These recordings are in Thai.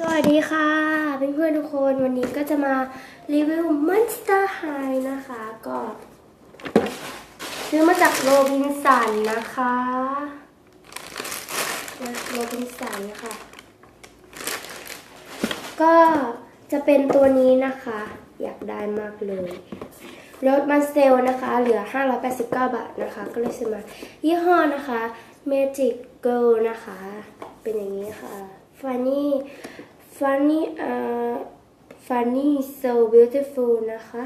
สวัสดีค่ะเพื่อนๆทุกคนวันนี้ก็จะมารีวิว Monster High นะคะ ก็ซื้อมาจากโรบินสันนะคะนะโรบินสันค่ะก็จะเป็นตัวนี้นะคะ อยากได้มากเลยรถมันเซลนะคะ เหลือ 589 บาทนะคะ ก็เลยซื้อมา ยี่ห้อนะคะ Magic Girl นะคะ เป็นอย่างนี้ค่ะ Funny Funny เอ่อ Funny so beautiful นะคะ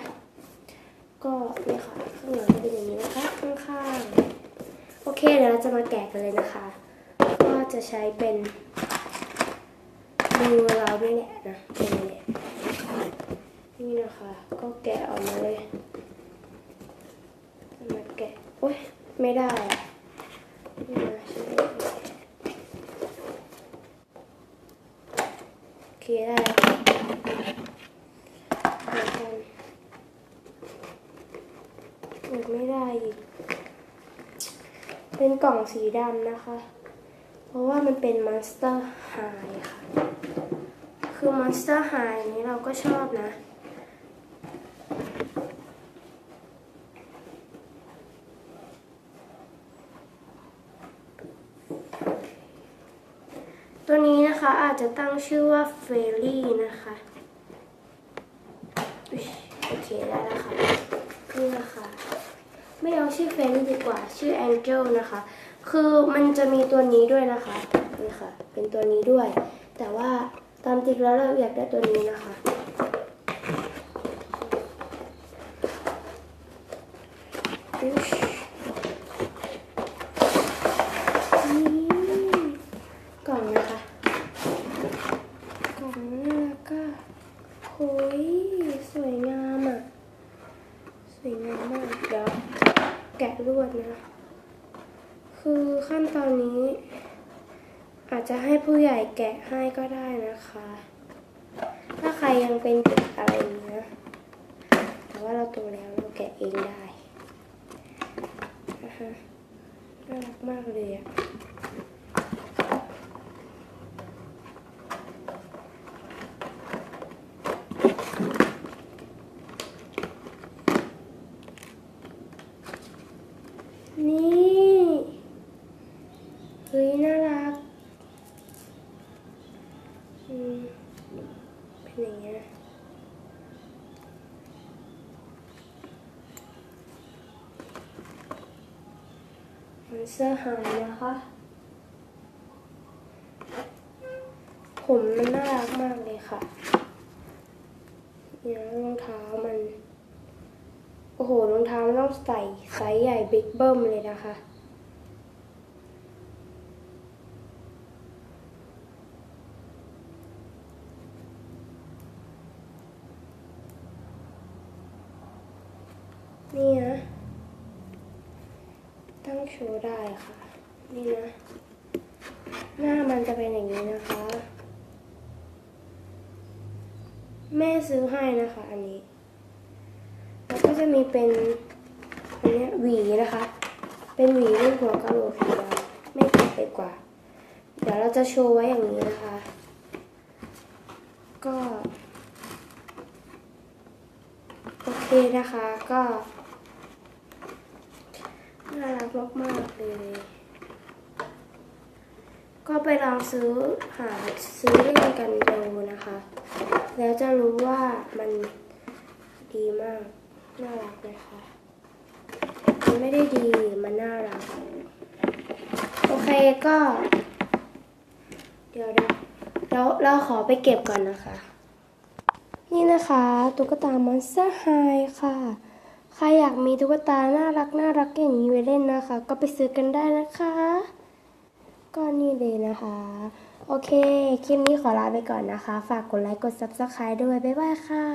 ก็นี่ค่ะข้างหลังก็เป็นอย่างนี้นะคะข้างๆโอเคเดี๋ยวเราจะมาแกะกันเลยนะคะ ก็จะใช้เป็นมือเรานี่แหละนะเป็นอย่างนี้นี่นะคะ ก็แกะออกมาเลยมาแกะโอ๊ยไม่ได้อะนี่นะใช่ไหมโอเค ได้แล้วค่ะเดี๋ยวกันเปิดไม่ได้อีก เป็นกล่องสีดำนะคะ เพราะว่ามันเป็น Monster High ค่ะ คือ Monster High นี้เราก็ชอบนะตัวนี้ นะคะอาจจะตั้งชื่อว่าเฟรลี่นะคะโอเคได้แล้วค่ะนี่นะคะไม่เอาชื่อเฟรลี่ดีกว่าชื่อแองเจิลนะคะ คือมันจะมีตัวนี้ด้วยนะคะนี่ค่ะ เป็นตัวนี้ด้วย แต่ว่าตามจริงแล้วเราอยากได้ตัวนี้นะคะอุ๊ยนี่กล่องนะคะ กล่องหน้าก็โอ้ยสวยงามอะ สวยงามมาก เดี๋ยวแกะลวด นะคือขั้นตอนนี้ อาจจะให้ผู้ใหญ่แกะให้ก็ได้นะคะ ถ้าใครยังเป็นเด็กอะไรอย่างเงี้ยแต่ว่าเราโตแล้วเราแกะเองได้นะคะน่ารักมากเลยอะ นี่เฮ้ยน่ารักอืมเป็นอย่างเงี้ยมันเสื้อหายนะคะ ผมมันน่ารักมากเลยค่ะเนี่ยรองเท้ามัน โอ้โหรองเท้ามันต้องใส่ไซส์ใหญ่บิ๊กเบิ้มเลยนะคะ นี่นะ ตั้งโชว์ได้ค่ะ นี่นะ หน้ามันจะเป็นอย่างนี้นะคะ แม่ซื้อให้นะคะอันนี้ มีเป็นอันนี้หวีนะคะ เป็นหวีรูปหัวกะโหลกสีดำไม่ตัดไปกว่า เดี๋ยวเราจะโชว์ไว้อย่างนี้นะคะ ก็โอเคนะคะก็น่ารักมากๆเลยก็ไปลองซื้อหาซื้อเล่นกันดูนะคะ แล้วจะรู้ว่ามันดีมาก น่ารักเลยค่ะ มันไม่ได้ดีมันน่ารัก โอเคก็ เดี๋ยวเราเราเราขอไปเก็บก่อนนะคะ นี่นะคะตุ๊กตามอนสเตอร์ไฮค่ะ ใครอยากมีตุ๊กตาน่ารักน่ารักอย่างนี้ไว้เล่นนะคะ ก็ไปซื้อกันได้นะคะ ก็นี่เลยนะคะ โอเค คลิปนี้ขอลาไปก่อนนะคะ ฝากกดไลค์กด subscribe ด้วย บ๊ายบายค่ะ